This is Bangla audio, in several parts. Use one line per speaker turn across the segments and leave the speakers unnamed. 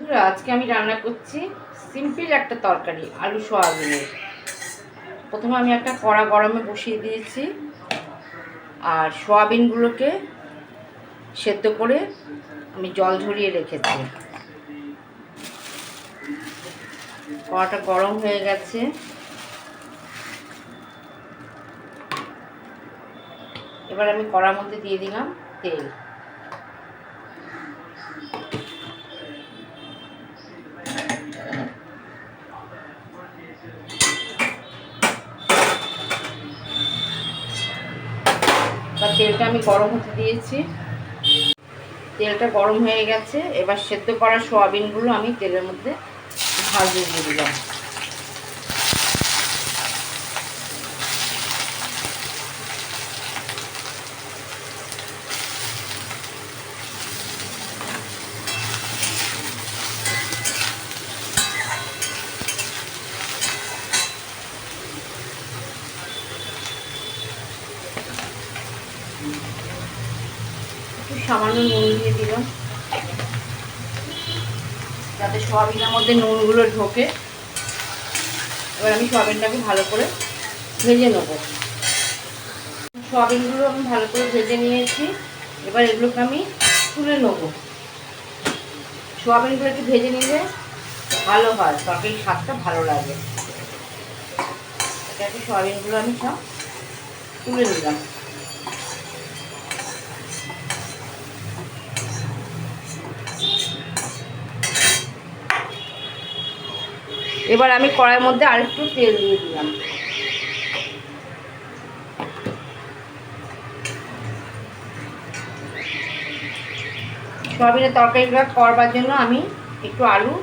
বন্ধুরা, আজকে আমি রান্না করছি সিম্পল একটা তরকারি আলু সোয়াবিনের প্রথমে আমি একটা কড়া গরমে বসিয়ে দিয়েছি আর সোয়াবিনগুলোকে সেদ্ধ করে আমি জল ঝরিয়ে রেখেছি। কড়াটা গরম হয়ে গেছে। এবার আমি কড়ার মধ্যে দিয়ে দিলাম তেল। বা তেলটা আমি গরম হতে দিয়েছি। তেলটা গরম হয়ে গেছে। এবার সেদ্ধ করা সোয়াবিনগুলো আমি তেলের মধ্যে ভাজিয়ে দিলাম। সামান্য নুন দিয়ে দিলাম যাতে সোয়াবিনের মধ্যে নুনগুলো ঢোকে। এবার আমি সোয়াবিনটাকে ভালো করে ভেজে নেব। সোয়াবিনগুলো আমি ভালো করে ভেজে নিয়েছি। এবার এগুলোকে আমি তুলে নেব। সোয়াবিনগুলো একটু ভেজে নিলে ভালো হয়, তরকারির স্বাদটা ভালো লাগে। এটাকে সোয়াবিনগুলো আমি সব তুলে নিলাম। এবার আমি কড়াইয়ের মধ্যে আরেকটু তেল দিয়ে দিলাম। সয়াবিনের তরকারিগুলো করবার জন্য আমি একটু আলু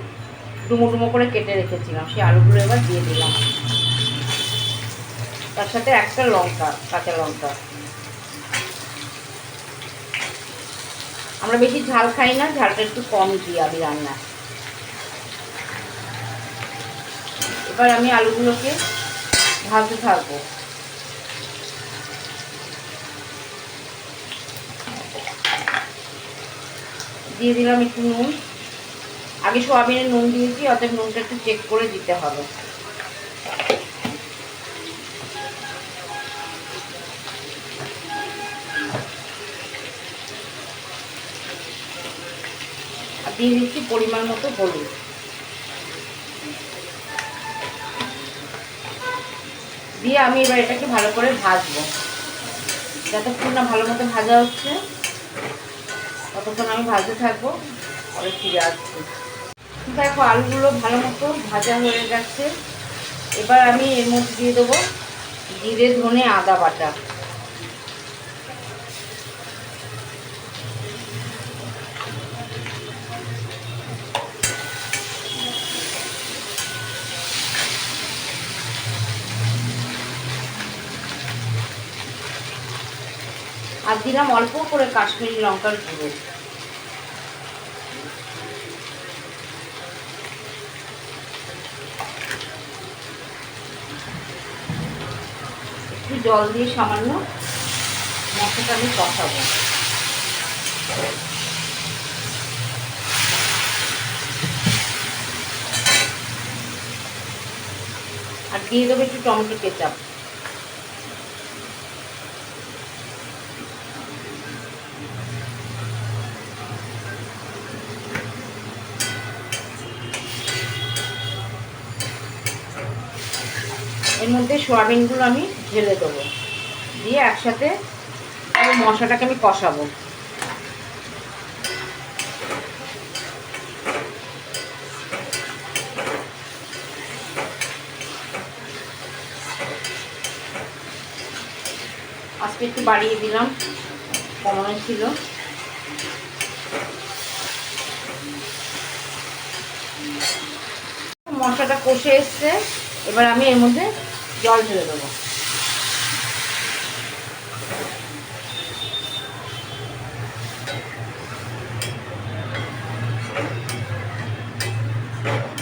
ডুমো ডুমো করে কেটে রেখেছিলাম, সেই আলুগুলো এবার দিয়ে দিলাম। তার সাথে একটা লঙ্কা, কাঁচা লঙ্কা। আমরা বেশি ঝাল খাই না, ঝালটা একটু কম দিই আমি রান্না এবার আমি আলুগুলোকে ভাজতে থাকব। দিয়ে দিলাম একটু নুন। আগে সোয়াবিনে নুন দিয়েছি, অতএব নুনটা একটু চেক করে দিতে হবে। দিয়ে দিচ্ছি পরিমাণ মতো হলুদ। দিয়ে আমি এবার এটাকে ভালো করে ভাজবো। যতক্ষণ না ভালো মতো ভাজা হচ্ছে। ততক্ষণ আমি ভাজতে থাকব, পরে ফিরে আসছি দেখো, আলুগুলো ভালো মতো ভাজা হয়ে গেছে। এবার আমি এর মধ্যে দিয়ে দেবো জিরে ধনে আদা বাটা। আর দিলাম অল্প করে কাশ্মীরি লঙ্কার গুঁড়ো। একটু জল দিয়ে সামান্য মশলাটা আমি কষাবো। আর দিয়ে দেবো একটু টমেটো কেচাপ। এর মধ্যে সোয়াবিনগুলো আমি ঢেলে দেবো। দিয়ে একসাথে মশলাটাকে আমি কষাবো। আজকে একটু বাড়িয়ে দিলাম, কমানো ছিল। মশলাটা কষে এসছে। এবার আমি এর মধ্যে জল ঢেলে দেবো।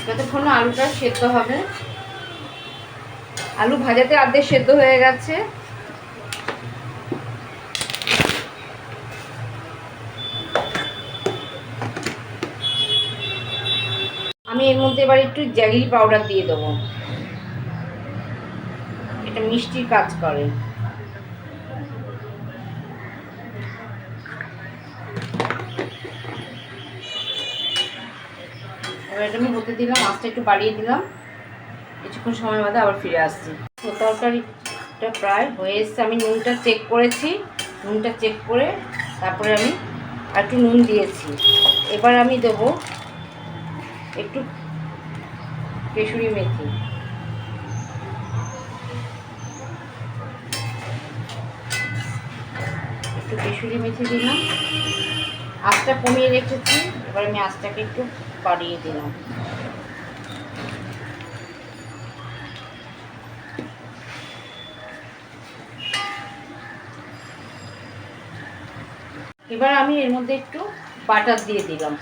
যতক্ষণ আলুটা সেদ্ধ হবে। আলু ভাজাতে আর্ধেক সেদ্ধ হয়ে গেছে। আমি এর মধ্যে এবার একটু জ্যাগরি পাউডার দিয়ে দেবো। এটা মিষ্টির কাজ করে। এবার আমি হতে দিলাম মাছটা একটু বাড়িয়ে দিলাম। কিছুক্ষণ সময় বাদে আবার ফিরে আসছি। তো তরকারিটা প্রায় হয়ে এসছে। আমি নুনটা চেক করেছি। নুনটা চেক করে তারপরে আমি একটু নুন দিয়েছি। এবার আমি দেবো একটু কেশুরি মেথি। কেশুরি মেথি দিলাম। আঁচটা কমিয়ে রেখেছি, এবার আমি আঁচটাকে একটু বাড়িয়ে দিলাম। এবার আমি এর মধ্যে একটু বাটার দিয়ে দিলাম।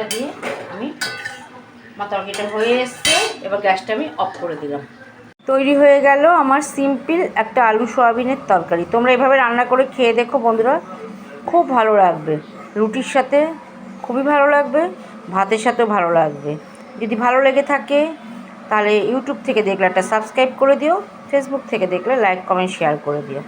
বাটারটা দিয়ে আমি আমার তরকারিটা হয়ে এসছে। এবার গ্যাসটা আমি অফ করে দিলাম। তৈরি হয়ে গেল আমার সিম্পল একটা আলু সয়াবিনের তরকারি। তোমরা এভাবে রান্না করে খেয়ে দেখো বন্ধুরা, খুব ভালো লাগবে। রুটির সাথে খুবই ভালো লাগবে, ভাতের সাথেও ভালো লাগবে। যদি ভালো লেগে থাকে, তাহলে ইউটিউব থেকে দেখলে একটা সাবস্ক্রাইব করে দিও ফেসবুক থেকে দেখলে লাইক কমেন্ট শেয়ার করে দিও।